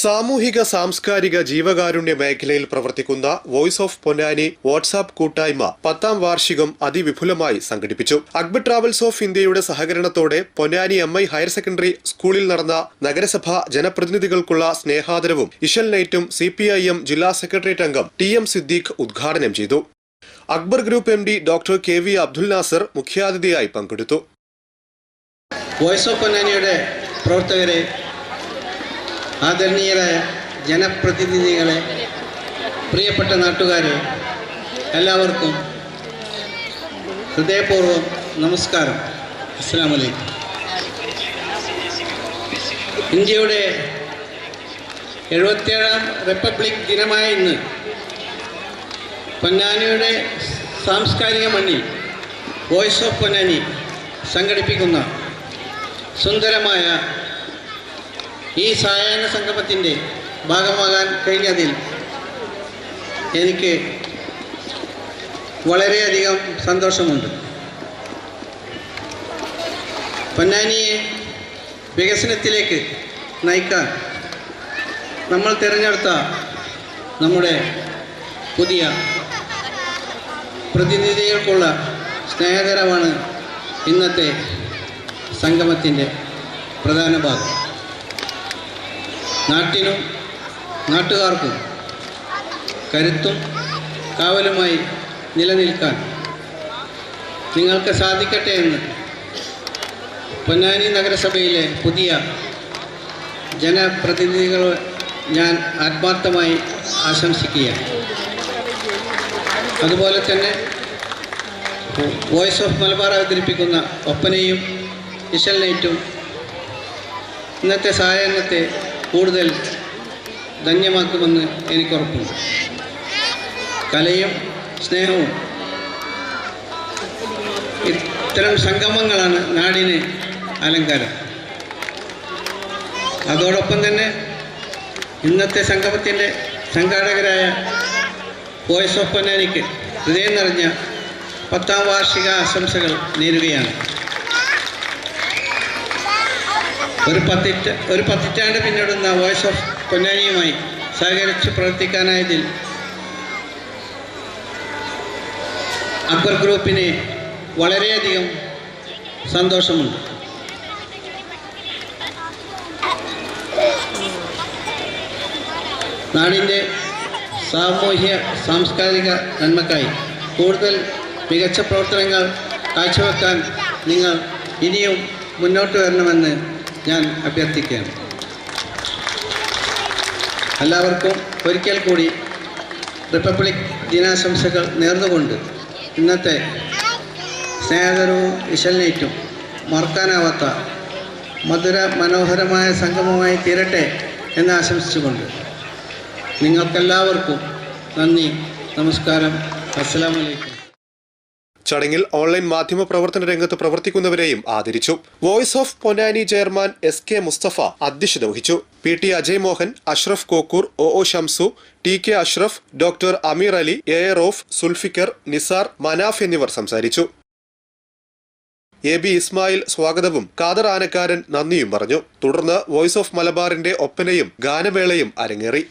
സാമൂഹിക സാംസ്കാരിക ജീവകാരുണ്യ മേഖലയിൽ പ്രവർത്തിക്കുന്ന വോയിസ് ഓഫ് പൊന്നാനി വാട്സാപ്പ് കൂട്ടായ്മ പത്താം വാർഷികം അതിവിപുലമായി സംഘടിപ്പിച്ചു. അക്ബർ ട്രാവൽസ് ഓഫ് ഇന്ത്യയുടെ സഹകരണത്തോടെ Ponnani M I higher secondary സ്കൂളിൽ നടന്ന നഗരസഭാ ജനപ്രതിനിധികൾക്കുള്ള സ്നേഹാദരവും ഇഷൽ നൈറ്റും സി ജില്ലാ സെക്രട്ടേറിയറ്റ് അംഗം ടി എം സിദ്ദീഖ് ഉദ്ഘാടനം ചെയ്തു. Akbar group M D doctor K V Abdul Nasar മുഖ്യാതിഥിയായി പങ്കെടുത്തു. വോയിസ് ഓഫ് പൊന്നാനിയുടെ പ്രവർത്തകരെ ആദരണീയരായ ജനപ്രതിനിധികളെ പ്രിയപ്പെട്ട നാട്ടുകാരെ എല്ലാവർക്കും ഹൃദയപൂർവം നമസ്കാരം. അസ്സാം ഇന്ത്യയുടെ എഴുപത്തിയേഴാം റിപ്പബ്ലിക് ദിനമായ ഇന്ന് പൊന്നാനിയുടെ സാംസ്കാരിക മണ്ണിൽ വോയിസ് ഓഫ് പൊന്നാനി സംഘടിപ്പിക്കുന്ന സുന്ദരമായ ഈ സായാഹ്ന സംഗമത്തിന്റെ ഭാഗമാകാൻ കഴിഞ്ഞതിൽ എനിക്ക് വളരെയധികം സന്തോഷമുണ്ട്. പൊന്നാനിയെ വികസനത്തിലേക്ക് നയിക്കാൻ നമ്മൾ തിരഞ്ഞെടുത്ത നമ്മുടെ പുതിയ പ്രതിനിധികൾക്കുള്ള സ്നേഹതരമാണ് ഇന്നത്തെ സംഗമത്തിന്റെ പ്രധാന ഭാഗം. നാട്ടിനും നാട്ടുകാർക്കും കരുത്തും കാവലുമായി നിലനിൽക്കാൻ നിങ്ങൾക്ക് സാധിക്കട്ടെ എന്ന് പൊന്നാനി നഗരസഭയിലെ പുതിയ ജനപ്രതിനിധികളെ ഞാൻ ആത്മാർത്ഥമായി ആശംസിക്കുകയാണ്. അതുപോലെ തന്നെ വോയിസ് ഓഫ് മലബാർ അവതരിപ്പിക്കുന്ന ഒപ്പനയും ഇഷൽ നൈറ്റും ഇന്നത്തെ സായാഹ്നത്തെ കൂടുതൽ ധന്യമാക്കുമെന്ന് എനിക്കുറപ്പുണ്ട്. കലയും സ്നേഹവും ഇത്തരം സംഗമങ്ങളാണ് നാടിന് അലങ്കാരം. അതോടൊപ്പം തന്നെ ഇന്നത്തെ സംഗമത്തിന്റെ സംഘാടകരായ വോയിസ് ഓഫ് പൊന്നാനിക്ക് ഹൃദയം നിറഞ്ഞ പത്താം വാർഷിക ആശംസകൾ നേരുകയാണ്. ഒരു പത്തിറ്റ ഒരു പത്തിറ്റാണ്ട് പിന്നിടുന്ന വോയിസ് ഓഫ് പൊന്നാനിയുമായി സഹകരിച്ച് പ്രവർത്തിക്കാനായതിൽ അക്ബർ ഗ്രൂപ്പിന് വളരെയധികം സന്തോഷമുണ്ട്. നാടിന്റെ സാമൂഹ്യ സാംസ്കാരിക നന്മക്കായി കൂടുതൽ മികച്ച പ്രവർത്തനങ്ങൾ കാഴ്ചവെക്കാൻ നിങ്ങൾ ഇനിയും മുന്നോട്ട് വരണമെന്ന് ഞാൻ അഭ്യർത്ഥിക്കുകയാണ്. എല്ലാവർക്കും ഒരിക്കൽ കൂടി റിപ്പബ്ലിക് ദിനാശംസകൾ നേർന്നുകൊണ്ട് ഇന്നത്തെ സ്നേഹതരവും വിശലിനേറ്റും നൈറ്റും മറക്കാനാവാത്ത മധുര മനോഹരമായ സംഗമമായി തീരട്ടെ എന്ന് ആശംസിച്ചുകൊണ്ട് നിങ്ങൾക്കെല്ലാവർക്കും നന്ദി നമസ്കാരം അസ്സലാമു അലൈക്കും. ചടങ്ങിൽ ഓൺലൈൻ മാധ്യമ പ്രവർത്തന രംഗത്ത് പ്രവർത്തിക്കുന്നവരെയും ആദരിച്ചു. Voice of Ponnani chairman S K Mustafa അധ്യക്ഷത വഹിച്ചു. P T Ajay Mohan Ashraf Kokkur O O Shamsu T K Ashraf doctor Ameer Ali A A Rauf Zulfikar Nisar Manaf എന്നിവർ സംസാരിച്ചു. എ ബി ഇസ്മായിൽ സ്വാഗതവും കാദർ ആനക്കാരൻ നന്ദിയും പറഞ്ഞു. തുടർന്ന് വോയിസ് ഓഫ് മലബാറിന്റെ ഒപ്പനയും ഗാനവേളയും അരങ്ങേറി.